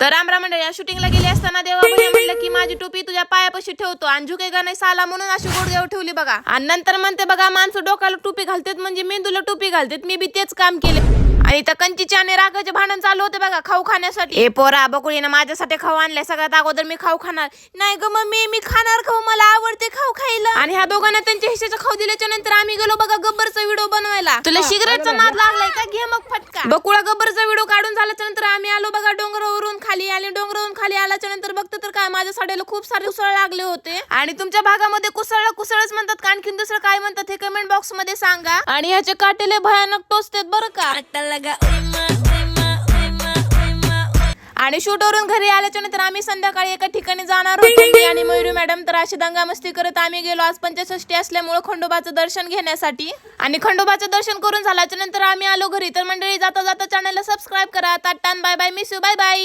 तर आमरा मंडळी या शूटिंगला गेली असताना देवा भैया म्हणलं की माझी टोपी तुझ्या पायापाशी ठेवतो. आणि झुके का नाही साला म्हणून अशी गुडघ्यावर ठेवली बघा. आणि नंतर म्हणते बघा माणसं डोक्याला टोपी घालतात म्हणजे मेंदूला टोपी घालतात. मी बी तेच काम केले. आणि त्या कंचीचे आणि रागाचे भांडण चालू होते बघा खाऊ खाण्यासाठी. ए पोरा बकुळीनं माझ्यासाठी खाऊ आणलाय. सगळ्यात अगोदर मी खाऊ खाणार. नाही ग मम्मी मी खाणार खाऊ. मला आवडते खाऊ खायला. आणि ह्या दोघांना त्यांच्या हिश्श्याचा खाऊ दिल्याच्या नंतर आम्ही गेलो बघा गब्बरचा व्हिडिओ बनवायला. तुला सिगरेटचा नाद लागलाय का? घे मग बकुळा गब्बरचा व्हिडिओ काढून झाल्याच्यानंतर आम्ही आलो बघा डोंगरावरून खाली. आले डोंगरावरून खाली आल्याच्यानंतर बघतो तर काय माझ्या साड्याला खूप सारे कुसळ लागले होते. आणि तुमच्या भागामध्ये कुसळ कुसळच म्हणतात. का आणखीन दुसरं काय म्हणतात हे कमेंट बॉक्समध्ये सांगा. आणि ह्याचे काटेले भयानक टोचतात बरं का? आणि शूट वरून घरी आल्याच्यानंतर आम्ही संध्याकाळी एका ठिकाणी जाणार होतो. आणि मयुरी मॅडम तर अशी दंगामस्ती करत आम्ही गेलो. आज पंचषष्टी असल्यामुळे खंडोबाचं दर्शन घेण्यासाठी. आणि खंडोबाचं दर्शन करून झाल्याच्यानंतर आम्ही आलो घरी. तर मंडळी जाता जाता चॅनलला सबस्क्राईब करा. ताटान bye bye miss you bye bye